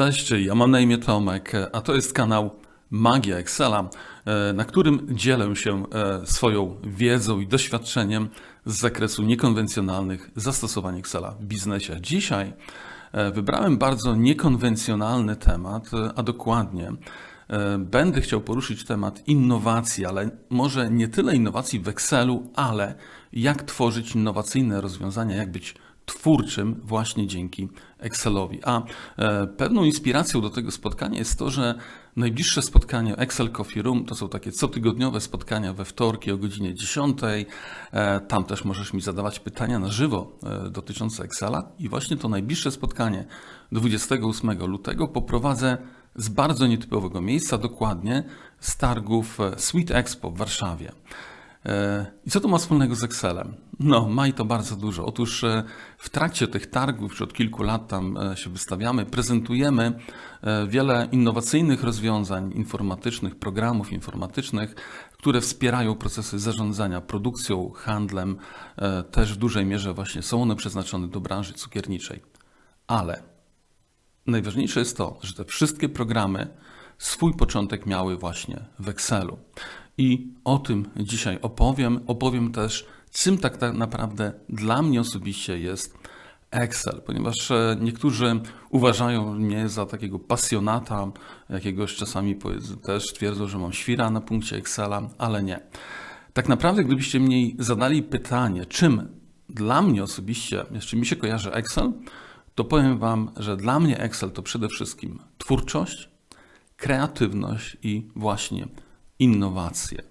Cześć, ja mam na imię Tomek, a to jest kanał Magia Excela, e, na którym dzielę się e, swoją wiedzą i doświadczeniem z zakresu niekonwencjonalnych zastosowań Excela w biznesie. Dzisiaj e, wybrałem bardzo niekonwencjonalny temat, a dokładnie będę chciał poruszyć temat innowacji, ale może nie tyle innowacji w Excelu, ale jak tworzyć innowacyjne rozwiązania, jak być twórczym właśnie dzięki Excelowi. A e, pewną inspiracją do tego spotkania jest to, że najbliższe spotkanie Excel Coffee Room to są takie cotygodniowe spotkania we wtorki o godzinie 10. E, tam też możesz mi zadawać pytania na żywo e, dotyczące Excela i właśnie to najbliższe spotkanie 28 lutego poprowadzę z bardzo nietypowego miejsca, dokładnie z targów Sweet Expo w Warszawie. E, I co to ma wspólnego z Excelem? No, ma i to bardzo dużo. Otóż e, w trakcie tych targów, już od kilku lat tam e, się wystawiamy, prezentujemy wiele innowacyjnych rozwiązań informatycznych, programów informatycznych, które wspierają procesy zarządzania produkcją, handlem. Też w dużej mierze właśnie są one przeznaczone do branży cukierniczej. Ale najważniejsze jest to, że te wszystkie programy swój początek miały właśnie w Excelu. I o tym dzisiaj opowiem. Opowiem też, czym tak naprawdę dla mnie osobiście jest Excel, ponieważ e, niektórzy uważają mnie za takiego pasjonata, jakiegoś czasami też twierdzą, że mam świra na punkcie Excela, ale nie. Tak naprawdę, gdybyście mnie zadali pytanie, czym dla mnie osobiście, jeszcze mi się kojarzy Excel, to powiem Wam, że dla mnie Excel to przede wszystkim twórczość, kreatywność i właśnie innowacje.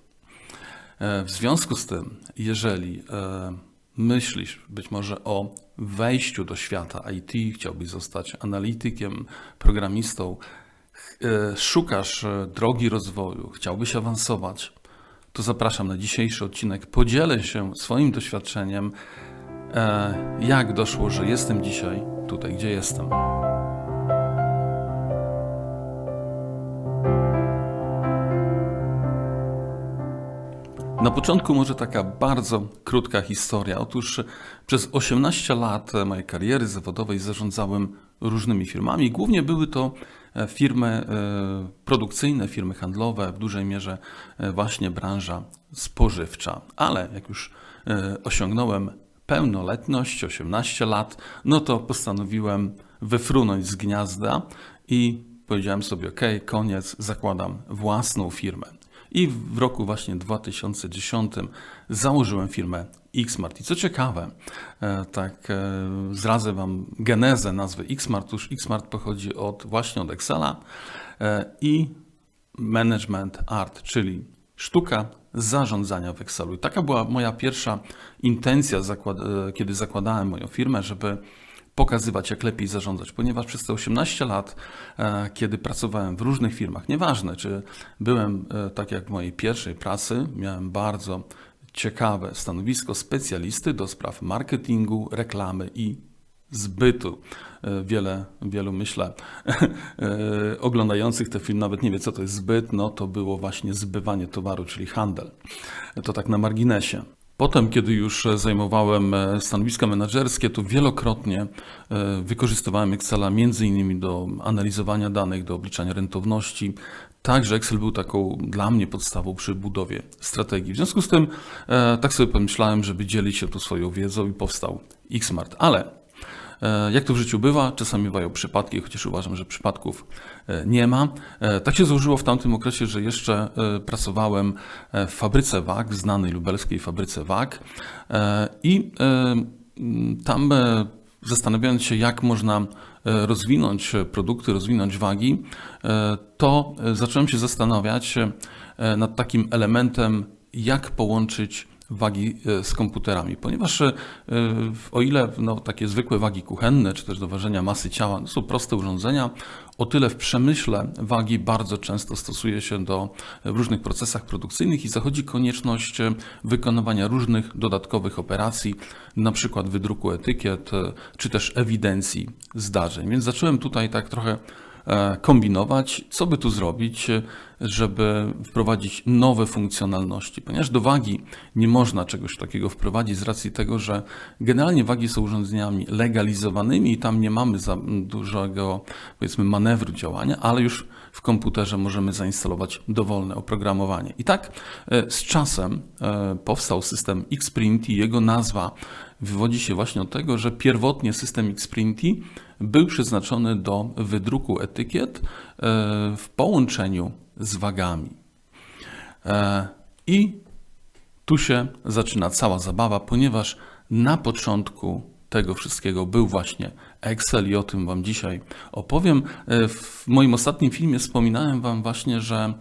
E, w związku z tym, jeżeli e, myślisz być może o wejściu do świata IT, chciałbyś zostać analitykiem, programistą, e, szukasz drogi rozwoju, chciałbyś awansować, to zapraszam na dzisiejszy odcinek. Podzielę się swoim doświadczeniem, jak doszło, że jestem dzisiaj tutaj, gdzie jestem. Na początku może taka bardzo krótka historia. Otóż przez 18 lat mojej kariery zawodowej zarządzałem różnymi firmami. Głównie były to e, firmy e, produkcyjne, firmy handlowe, w dużej mierze e, właśnie branża spożywcza. Ale jak już osiągnąłem pełnoletność, 18 lat, no to postanowiłem wyfrunąć z gniazda i powiedziałem sobie: OK, koniec, zakładam własną firmę. I w roku właśnie 2010 założyłem firmę Xmart. I co ciekawe, e, tak e, zrazę Wam genezę nazwy Xmart. Otóż Xmart pochodzi od, właśnie od Excela e, i Management Art, czyli sztuka zarządzania w Excelu. I taka była moja pierwsza intencja, kiedy zakładałem moją firmę, żeby pokazywać, jak lepiej zarządzać, ponieważ przez te 18 lat, e, kiedy pracowałem w różnych firmach, nieważne czy byłem, e, tak jak w mojej pierwszej pracy, miałem bardzo ciekawe stanowisko specjalisty do spraw marketingu, reklamy i zbytu. E, wiele, wielu myślę, oglądających te film nawet nie wie, co to jest zbyt, no to było właśnie zbywanie towaru, czyli handel. To tak na marginesie. Potem, kiedy już zajmowałem e, stanowiska menedżerskie, to wielokrotnie e, wykorzystywałem Excela między innymi do analizowania danych, do obliczania rentowności. Także Excel był taką dla mnie podstawą przy budowie strategii. W związku z tym e, tak sobie pomyślałem, żeby dzielić się tu swoją wiedzą i powstał Xmart. Ale E, jak to w życiu bywa, czasami bywają przypadki, chociaż uważam, że przypadków e, nie ma. E, tak się złożyło w tamtym okresie, że jeszcze pracowałem w fabryce WAG, znanej lubelskiej fabryce WAG i tam zastanawiając się, jak można rozwinąć produkty, rozwinąć wagi, to zacząłem się zastanawiać nad takim elementem, jak połączyć wagi e, z komputerami, ponieważ e, o ile no, takie zwykłe wagi kuchenne, czy też do ważenia masy ciała, no, są proste urządzenia, o tyle w przemyśle wagi bardzo często stosuje się do w różnych procesach produkcyjnych i zachodzi konieczność e, wykonywania różnych dodatkowych operacji, na przykład wydruku etykiet, czy też ewidencji zdarzeń. Więc zacząłem tutaj tak trochę e, kombinować, co by tu zrobić, e, żeby wprowadzić nowe funkcjonalności. Ponieważ do wagi nie można czegoś takiego wprowadzić z racji tego, że generalnie wagi są urządzeniami legalizowanymi i tam nie mamy za dużego, powiedzmy, manewru działania, ale już w komputerze możemy zainstalować dowolne oprogramowanie. I tak e, z czasem powstał system Xprint i jego nazwa wywodzi się właśnie od tego, że pierwotnie system Xprinty był przeznaczony do wydruku etykiet e, w połączeniu z wagami. E, I tu się zaczyna cała zabawa, ponieważ na początku tego wszystkiego był właśnie Excel i o tym Wam dzisiaj opowiem. E, w moim ostatnim filmie wspominałem Wam właśnie, że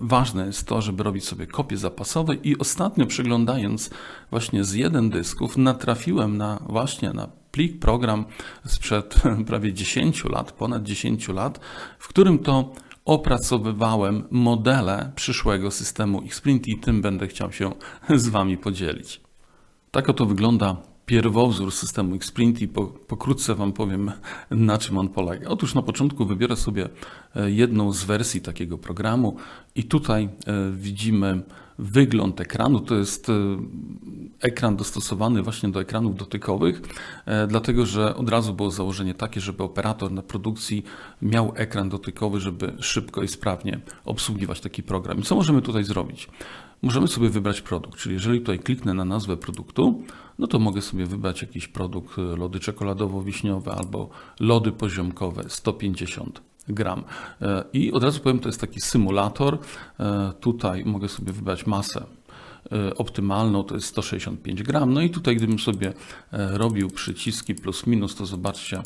ważne jest to, żeby robić sobie kopie zapasowe i ostatnio przeglądając właśnie z jeden dysków natrafiłem na właśnie na plik, program sprzed prawie 10 lat, ponad 10 lat, w którym to opracowywałem modele przyszłego systemu Xprint i tym będę chciał się z Wami podzielić. Tak oto wygląda pierwowzór systemu Xprint i po, pokrótce Wam powiem, na czym on polega. Otóż na początku wybiorę sobie e, jedną z wersji takiego programu i tutaj e, widzimy wygląd ekranu. To jest e, ekran dostosowany właśnie do ekranów dotykowych, dlatego że od razu było założenie takie, żeby operator na produkcji miał ekran dotykowy, żeby szybko i sprawnie obsługiwać taki program. I co możemy tutaj zrobić? Możemy sobie wybrać produkt, czyli jeżeli tutaj kliknę na nazwę produktu, no to mogę sobie wybrać jakiś produkt, e, lody czekoladowo-wiśniowe albo lody poziomkowe 150 gram. E, I od razu powiem, to jest taki symulator. E, tutaj mogę sobie wybrać masę optymalną, to jest 165 gram. No i tutaj gdybym sobie robił przyciski plus minus, to zobaczcie,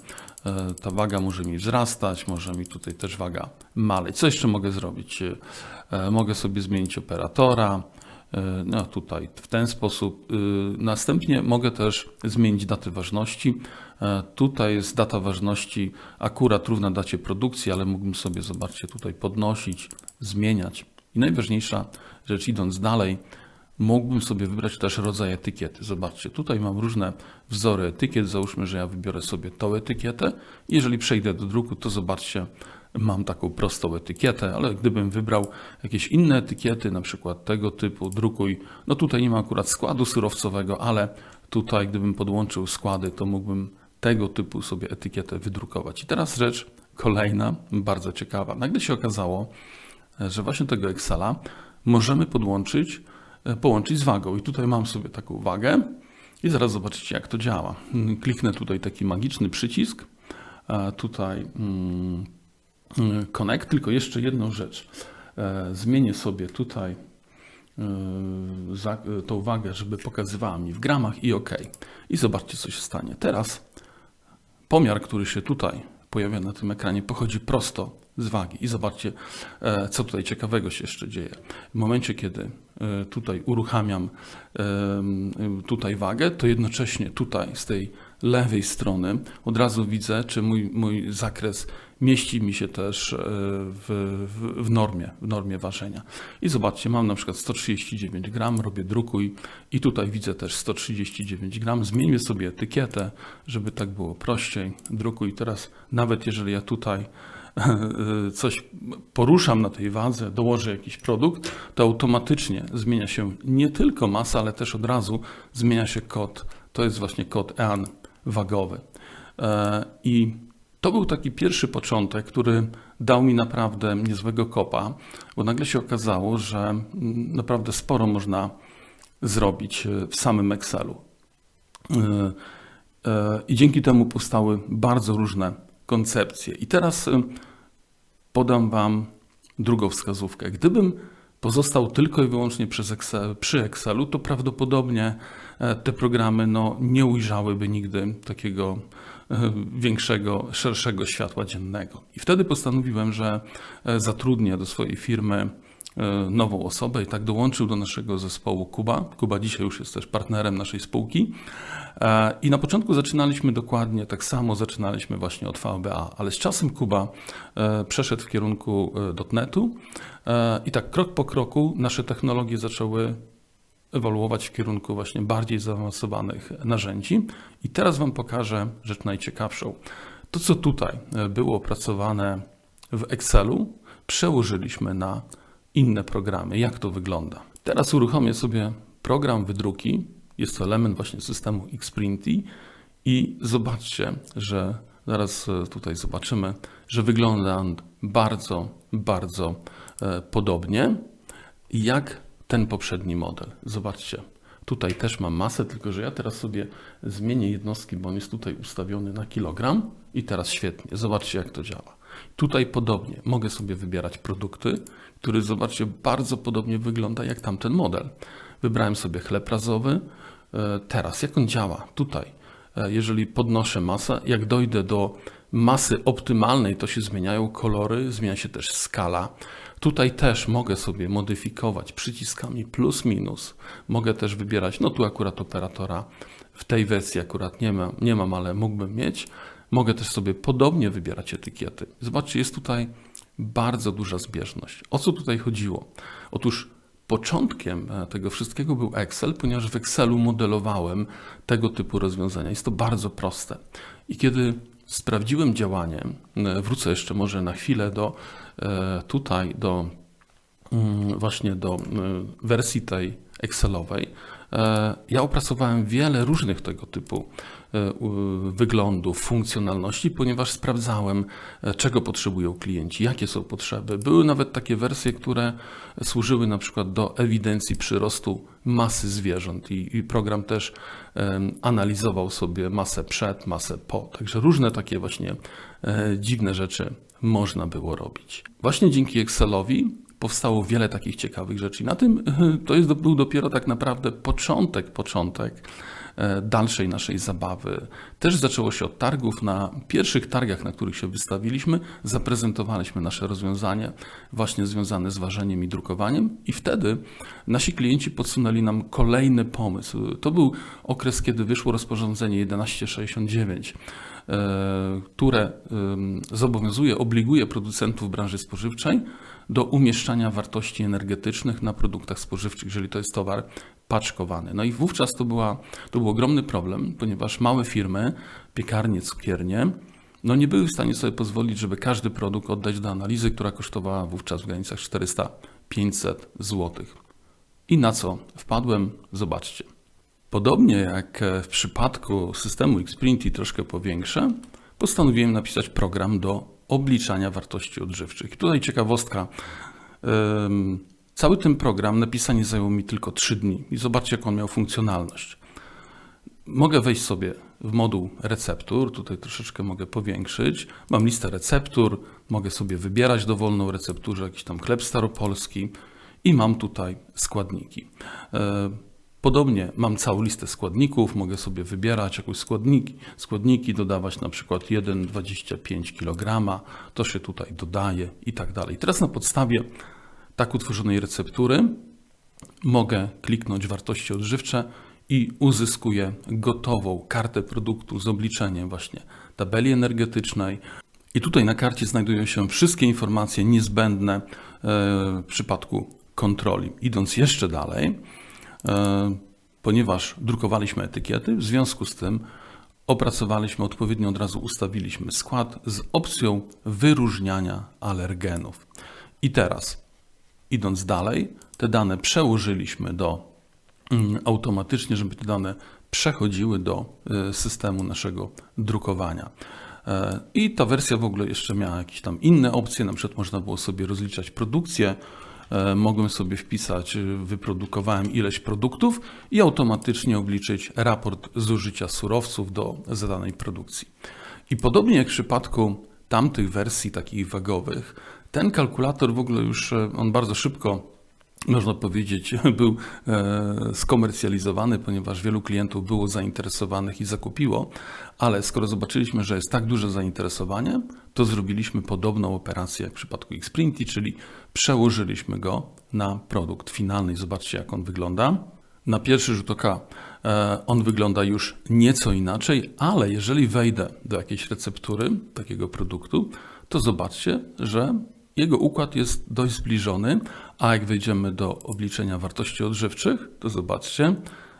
ta waga może mi wzrastać, może mi tutaj też waga maleć. Co jeszcze mogę zrobić? Mogę sobie zmienić operatora, E, no tutaj w ten sposób. Następnie mogę też zmienić datę ważności. E, tutaj jest data ważności akurat równa dacie produkcji, ale mógłbym sobie, zobaczcie, tutaj podnosić, zmieniać. I najważniejsza rzecz, idąc dalej, mógłbym sobie wybrać też rodzaj etykiety. Zobaczcie, tutaj mam różne wzory etykiet. Załóżmy, że ja wybiorę sobie tą etykietę. Jeżeli przejdę do druku, to zobaczcie, mam taką prostą etykietę, ale gdybym wybrał jakieś inne etykiety, na przykład tego typu, drukuj, no tutaj nie ma akurat składu surowcowego, ale tutaj gdybym podłączył składy, to mógłbym tego typu sobie etykietę wydrukować. I teraz rzecz kolejna, bardzo ciekawa. Nagle się okazało, że właśnie tego Excela możemy podłączyć, połączyć z wagą. I tutaj mam sobie taką wagę i zaraz zobaczycie, jak to działa. Kliknę tutaj taki magiczny przycisk. Tutaj mm, Y, Connect, tylko jeszcze jedną rzecz. E, zmienię sobie tutaj tą wagę, żeby pokazywała mi w gramach i OK. I zobaczcie, co się stanie. Teraz pomiar, który się tutaj pojawia na tym ekranie, pochodzi prosto z wagi. I zobaczcie, e, co tutaj ciekawego się jeszcze dzieje. W momencie, kiedy e, tutaj uruchamiam tutaj wagę, to jednocześnie tutaj z tej lewej strony od razu widzę, czy mój, mój zakres mieści mi się też e, w, w, w, normie, w normie ważenia. I zobaczcie, mam na przykład 139 gram, robię drukuj i tutaj widzę też 139 gram. Zmieńmy sobie etykietę, żeby tak było prościej. Drukuj teraz, nawet jeżeli ja tutaj e, coś poruszam na tej wadze, dołożę jakiś produkt, to automatycznie zmienia się nie tylko masa, ale też od razu zmienia się kod. To jest właśnie kod EAN wagowy. E, I to był taki pierwszy początek, który dał mi naprawdę niezłego kopa, bo nagle się okazało, że mm, naprawdę sporo można zrobić e, w samym Excelu. E, I dzięki temu powstały bardzo różne koncepcje. I teraz podam Wam drugą wskazówkę. Gdybym pozostał tylko i wyłącznie przy Excelu, to prawdopodobnie e, te programy no, nie ujrzałyby nigdy takiego e, większego, szerszego światła dziennego. I wtedy postanowiłem, że e, zatrudnię do swojej firmy nową osobę i tak dołączył do naszego zespołu Kuba. Kuba dzisiaj już jest też partnerem naszej spółki. I na początku zaczynaliśmy dokładnie tak samo, zaczynaliśmy właśnie od VBA, ale z czasem Kuba przeszedł w kierunku .NETu E, I tak krok po kroku nasze technologie zaczęły ewoluować w kierunku właśnie bardziej zaawansowanych narzędzi. I teraz Wam pokażę rzecz najciekawszą. To, co tutaj e, było opracowane w Excelu, przełożyliśmy na inne programy. Jak to wygląda? Teraz uruchomię sobie program wydruki. Jest to element właśnie systemu Xprinty i zobaczcie, że zaraz e, tutaj zobaczymy, że wygląda on bardzo, bardzo e, podobnie jak ten poprzedni model. Zobaczcie, tutaj też mam masę, tylko że ja teraz sobie zmienię jednostki, bo on jest tutaj ustawiony na kilogram i teraz świetnie. Zobaczcie, jak to działa. Tutaj podobnie mogę sobie wybierać produkty, który zobaczcie bardzo podobnie wygląda jak tamten model. Wybrałem sobie chleb razowy. E, Teraz jak on działa? Tutaj, e, jeżeli podnoszę masę, jak dojdę do masy optymalnej, to się zmieniają kolory, zmienia się też skala. Tutaj też mogę sobie modyfikować przyciskami plus minus. Mogę też wybierać, no tu akurat operatora w tej wersji akurat nie mam, nie mam ale mógłbym mieć. Mogę też sobie podobnie wybierać etykiety. Zobaczcie, jest tutaj bardzo duża zbieżność. O co tutaj chodziło? Otóż początkiem e, tego wszystkiego był Excel, ponieważ w Excelu modelowałem tego typu rozwiązania. Jest to bardzo proste. I kiedy sprawdziłem działanie, e, wrócę jeszcze może na chwilę do e, tutaj, do mm, właśnie do wersji tej Excelowej, ja opracowałem wiele różnych tego typu wyglądów, funkcjonalności, ponieważ sprawdzałem, czego potrzebują klienci, jakie są potrzeby. Były nawet takie wersje, które służyły na przykład do ewidencji przyrostu masy zwierząt i, i program też analizował sobie masę przed, masę po. Także różne takie właśnie e, dziwne rzeczy można było robić. Właśnie dzięki Excelowi powstało wiele takich ciekawych rzeczy. Na tym to jest, był dopiero tak naprawdę początek, początek e, dalszej naszej zabawy. Też zaczęło się od targów. Na pierwszych targach, na których się wystawiliśmy, zaprezentowaliśmy nasze rozwiązanie właśnie związane z ważeniem i drukowaniem i wtedy nasi klienci podsunęli nam kolejny pomysł. To był okres, kiedy wyszło rozporządzenie 1169 e, które zobowiązuje, obliguje producentów branży spożywczej do umieszczania wartości energetycznych na produktach spożywczych, jeżeli to jest towar paczkowany. No i wówczas to, była, to był ogromny problem, ponieważ małe firmy, piekarnie, cukiernie, no nie były w stanie sobie pozwolić, żeby każdy produkt oddać do analizy, która kosztowała wówczas w granicach 400-500 zł. I na co wpadłem? Zobaczcie. Podobnie jak w przypadku systemu Xprinty troszkę powiększę, postanowiłem napisać program do obliczania wartości odżywczych. I tutaj ciekawostka. Cały ten program napisanie zajęło mi tylko 3 dni i zobaczcie, jak on miał funkcjonalność. Mogę wejść sobie w moduł receptur, tutaj troszeczkę mogę powiększyć. Mam listę receptur, mogę sobie wybierać dowolną recepturze, jakiś tam chleb staropolski i mam tutaj składniki. Podobnie mam całą listę składników, mogę sobie wybierać jakieś składniki, składniki dodawać na przykład 1,25 kg, to się tutaj dodaje i tak dalej. Teraz na podstawie tak utworzonej receptury mogę kliknąć wartości odżywcze i uzyskuję gotową kartę produktu z obliczeniem właśnie tabeli energetycznej. I tutaj na karcie znajdują się wszystkie informacje niezbędne e, w przypadku kontroli. Idąc jeszcze dalej, ponieważ drukowaliśmy etykiety, w związku z tym opracowaliśmy odpowiednio, od razu ustawiliśmy skład z opcją wyróżniania alergenów. I teraz, idąc dalej, te dane przełożyliśmy do mm, automatycznie, żeby te dane przechodziły do e, systemu naszego drukowania. E, I ta wersja w ogóle jeszcze miała jakieś tam inne opcje, na przykład można było sobie rozliczać produkcję, E, mogłem sobie wpisać, y, wyprodukowałem ileś produktów i automatycznie obliczyć raport zużycia surowców do zadanej produkcji. I podobnie jak w przypadku tamtych wersji takich wagowych, ten kalkulator w ogóle już, e, on bardzo szybko można powiedzieć, był e, skomercjalizowany, ponieważ wielu klientów było zainteresowanych i zakupiło, ale skoro zobaczyliśmy, że jest tak duże zainteresowanie, to zrobiliśmy podobną operację jak w przypadku Xprinty, czyli przełożyliśmy go na produkt finalny. Zobaczcie, jak on wygląda. Na pierwszy rzut oka e, on wygląda już nieco inaczej, ale jeżeli wejdę do jakiejś receptury takiego produktu, to zobaczcie, że jego układ jest dość zbliżony, a jak wejdziemy do obliczenia wartości odżywczych, to zobaczcie,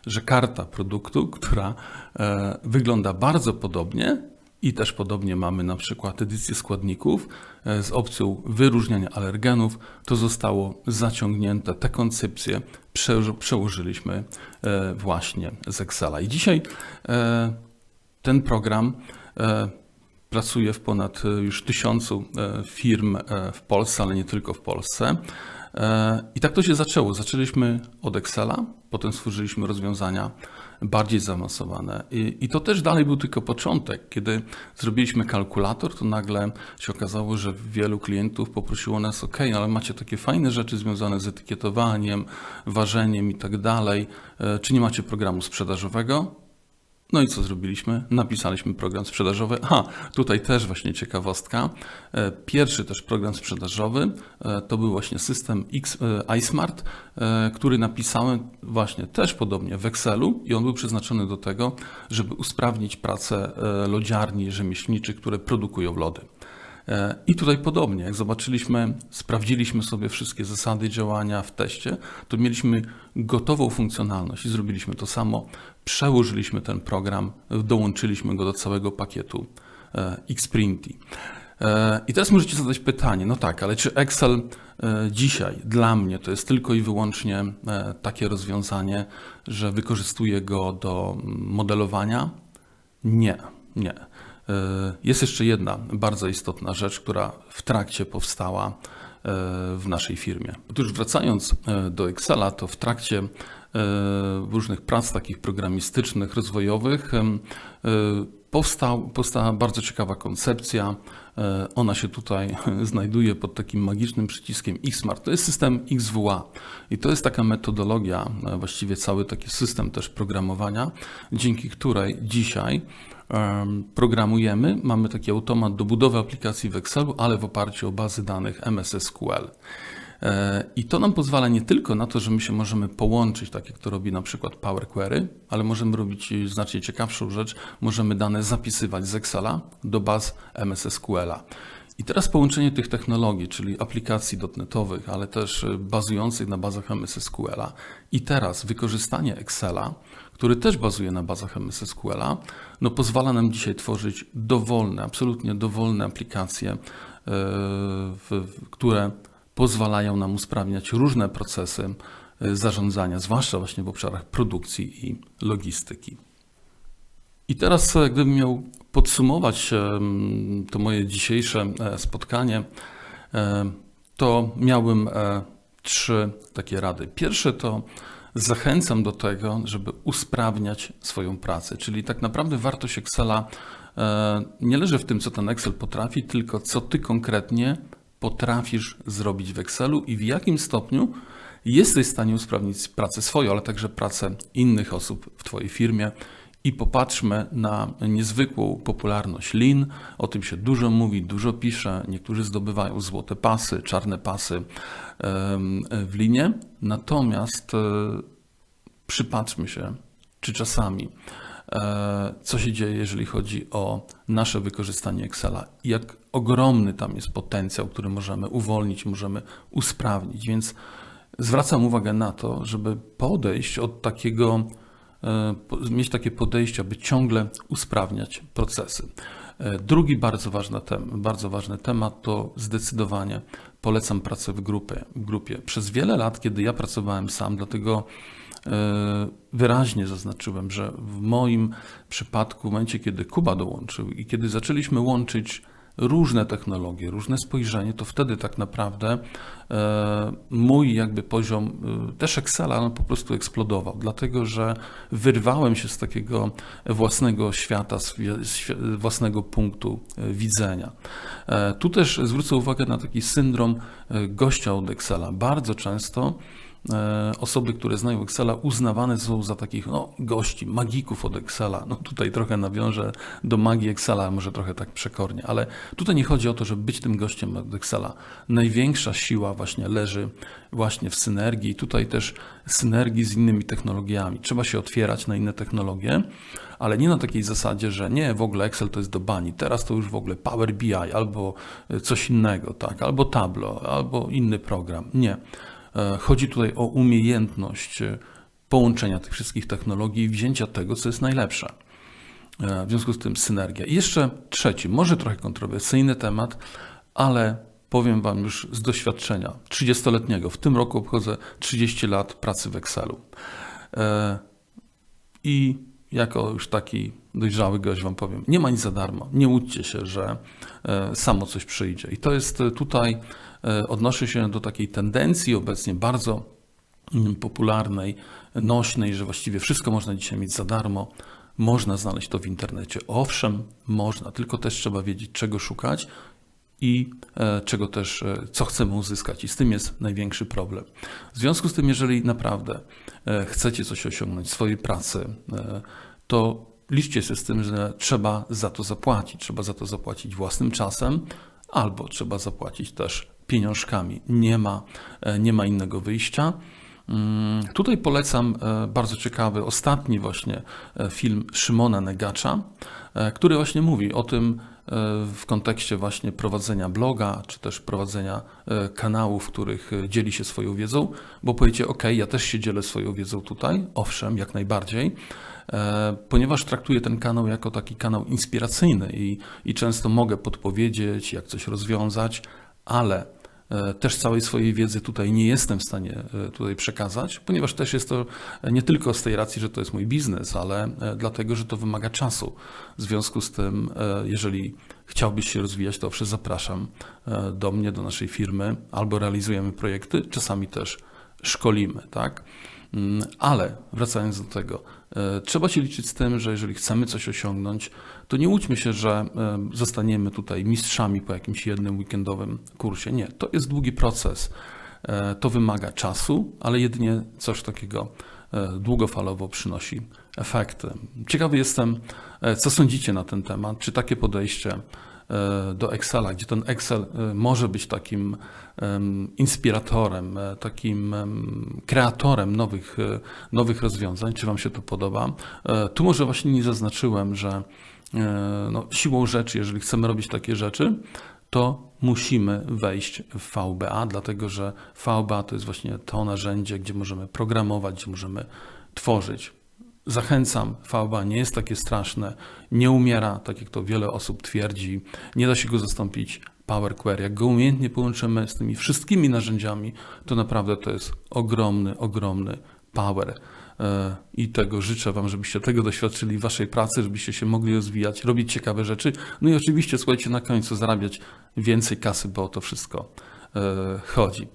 że karta produktu, która e, wygląda bardzo podobnie, I też podobnie mamy na przykład edycję składników e, z opcją wyróżniania alergenów. To zostało zaciągnięte, te koncepcje przełożyliśmy e, właśnie z Excela. I dzisiaj ten program pracuje w ponad już tysiącu firm w Polsce, ale nie tylko w Polsce. I tak to się zaczęło. Zaczęliśmy od Excela, potem stworzyliśmy rozwiązania bardziej zaawansowane. I, I, to też dalej był tylko początek. Kiedy zrobiliśmy kalkulator, to nagle się okazało, że wielu klientów poprosiło nas, OK, ale macie takie fajne rzeczy związane z etykietowaniem, ważeniem i tak dalej. E, czy nie macie programu sprzedażowego? No i co zrobiliśmy? Napisaliśmy program sprzedażowy. Aha, tutaj też właśnie ciekawostka. E, pierwszy też program sprzedażowy e, to był właśnie system X, e, iSmart, który napisałem właśnie też podobnie w Excelu i on był przeznaczony do tego, żeby usprawnić pracę lodziarni rzemieślniczych, które produkują lody. E, I tutaj podobnie, jak zobaczyliśmy, sprawdziliśmy sobie wszystkie zasady działania w teście, to mieliśmy gotową funkcjonalność i zrobiliśmy to samo. Przełożyliśmy ten program, dołączyliśmy go do całego pakietu e, Xprinty. E, I teraz możecie zadać pytanie, no tak, ale czy Excel dzisiaj dla mnie to jest tylko i wyłącznie takie rozwiązanie, że wykorzystuję go do modelowania? Nie, nie. E, jest jeszcze jedna bardzo istotna rzecz, która w trakcie powstała e, w naszej firmie. Otóż wracając e, do Excela, to w trakcie różnych prac takich programistycznych, rozwojowych powstał, powstała bardzo ciekawa koncepcja. Ona się tutaj znajduje pod takim magicznym przyciskiem XSmart. To jest system XWA i to jest taka metodologia, właściwie cały taki system też programowania, dzięki której dzisiaj programujemy. Mamy taki automat do budowy aplikacji w Excelu, ale w oparciu o bazy danych MS SQL. E, I to nam pozwala nie tylko na to, że my się możemy połączyć, tak jak to robi na przykład Power Query, ale możemy robić znacznie ciekawszą rzecz. Możemy dane zapisywać z Excela do baz MS SQL-a. I teraz połączenie tych technologii, czyli aplikacji dotnetowych, ale też bazujących na bazach MS SQL-a i teraz wykorzystanie Excela który też bazuje na bazach MS SQL-a, no pozwala nam dzisiaj tworzyć dowolne, absolutnie dowolne aplikacje, e, które pozwalają nam usprawniać różne procesy e, zarządzania, zwłaszcza właśnie w obszarach produkcji i logistyki. I teraz, e, gdybym miał podsumować to moje dzisiejsze spotkanie, to miałbym trzy takie rady. Pierwsze to zachęcam do tego, żeby usprawniać swoją pracę. Czyli tak naprawdę wartość Excela e, nie leży w tym, co ten Excel potrafi, tylko co ty konkretnie potrafisz zrobić w Excelu i w jakim stopniu jesteś w stanie usprawnić pracę swoją, ale także pracę innych osób w Twojej firmie. I popatrzmy na niezwykłą popularność Lean. O tym się dużo mówi, dużo pisze. Niektórzy zdobywają złote pasy, czarne pasy w linie. Natomiast e, przypatrzmy się, czy czasami co się dzieje, jeżeli chodzi o nasze wykorzystanie Excela. Jak ogromny tam jest potencjał, który możemy uwolnić, możemy usprawnić. Więc zwracam uwagę na to, żeby podejść od takiego E, mieć takie podejście, aby ciągle usprawniać procesy. E, drugi bardzo ważny, tem, bardzo ważny temat to zdecydowanie polecam pracę w grupie, w grupie. Przez wiele lat, kiedy ja pracowałem sam, dlatego e, wyraźnie zaznaczyłem, że w moim przypadku, w momencie, kiedy Kuba dołączył i kiedy zaczęliśmy łączyć różne technologie, różne spojrzenie, to wtedy tak naprawdę e, mój jakby poziom e, też Excela no, po prostu eksplodował, dlatego że wyrwałem się z takiego własnego świata, z własnego punktu e, widzenia. Tu też zwrócę uwagę na taki syndrom gościa od Excela. Bardzo często E, osoby, które znają Excela, uznawane są za takich no, gości, magików od Excela. No tutaj trochę nawiążę do magii Excela, może trochę tak przekornie, ale tutaj nie chodzi o to, żeby być tym gościem od Excela. Największa siła właśnie leży właśnie w synergii tutaj też synergii z innymi technologiami. Trzeba się otwierać na inne technologie, ale nie na takiej zasadzie, że nie, w ogóle Excel to jest do bani, teraz to już w ogóle Power BI albo coś innego, tak, albo Tableau, albo inny program. Nie. E, chodzi tutaj o umiejętność e, połączenia tych wszystkich technologii i wzięcia tego, co jest najlepsze. E, W związku z tym synergia. I jeszcze trzeci, może trochę kontrowersyjny temat, ale powiem Wam już z doświadczenia 30-letniego. W tym roku obchodzę 30 lat pracy w Excelu. I jako już taki dojrzały gość Wam powiem, nie ma nic za darmo. Nie łudźcie się, że samo coś przyjdzie. I to jest tutaj, odnoszę się do takiej tendencji obecnie bardzo mm, popularnej, nośnej, że właściwie wszystko można dzisiaj mieć za darmo. Można znaleźć to w internecie. Owszem, można, tylko też trzeba wiedzieć, czego szukać i e, czego też, e, co chcemy uzyskać. I z tym jest największy problem. W związku z tym, jeżeli naprawdę e, chcecie coś osiągnąć w swojej pracy, e, to liczcie się z tym, że trzeba za to zapłacić. Trzeba za to zapłacić własnym czasem, albo trzeba zapłacić też pieniążkami. Nie ma, e, nie ma innego wyjścia. Mm, Tutaj polecam e, bardzo ciekawy, ostatni właśnie e, film Szymona Negacza, który właśnie mówi o tym w kontekście właśnie prowadzenia bloga, czy też prowadzenia kanałów, w których dzieli się swoją wiedzą, bo powiecie, ok, ja też się dzielę swoją wiedzą tutaj, owszem, jak najbardziej, ponieważ traktuję ten kanał jako taki kanał inspiracyjny i, i często mogę podpowiedzieć, jak coś rozwiązać, ale E, Też całej swojej wiedzy tutaj nie jestem w stanie e, tutaj przekazać, ponieważ też jest to nie tylko z tej racji, że to jest mój biznes, ale e, dlatego, że to wymaga czasu. W związku z tym, jeżeli chciałbyś się rozwijać, to owszem zapraszam do mnie, do naszej firmy, albo realizujemy projekty, czasami też szkolimy, tak? Mm, Ale wracając do tego, e, trzeba się liczyć z tym, że jeżeli chcemy coś osiągnąć, to nie łudźmy się, że e, zostaniemy tutaj mistrzami po jakimś jednym weekendowym kursie. Nie, to jest długi proces. E, To wymaga czasu, ale jedynie coś takiego długofalowo przynosi efekty. Ciekawy jestem, co sądzicie na ten temat. Czy takie podejście do Excela, gdzie ten Excel e, może być takim em, inspiratorem, e, takim em, kreatorem nowych, e, nowych rozwiązań. Czy Wam się to podoba? E, Tu może właśnie nie zaznaczyłem, że e, no, siłą rzeczy, jeżeli chcemy robić takie rzeczy, to musimy wejść w VBA, dlatego że VBA to jest właśnie to narzędzie, gdzie możemy programować, gdzie możemy tworzyć. Zachęcam, VBA nie jest takie straszne, nie umiera, tak jak to wiele osób twierdzi, nie da się go zastąpić Power Query. Jak go umiejętnie połączymy z tymi wszystkimi narzędziami, to naprawdę to jest ogromny, ogromny power. E, I tego życzę Wam, żebyście tego doświadczyli w Waszej pracy, żebyście się mogli rozwijać, robić ciekawe rzeczy. No i oczywiście, słuchajcie, na końcu zarabiać więcej kasy, bo o to wszystko e, chodzi.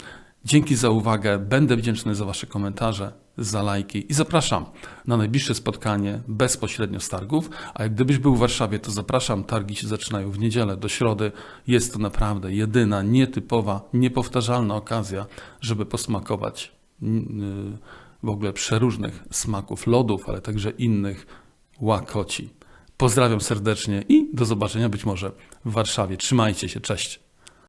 Dzięki za uwagę. Będę wdzięczny za Wasze komentarze, za lajki i zapraszam na najbliższe spotkanie bezpośrednio z targów. A jak gdybyś był w Warszawie, to zapraszam. Targi się zaczynają w niedzielę do środy. Jest to naprawdę jedyna, nietypowa, niepowtarzalna okazja, żeby posmakować mm, w ogóle przeróżnych smaków lodów, ale także innych łakoci. Pozdrawiam serdecznie i do zobaczenia być może w Warszawie. Trzymajcie się, cześć.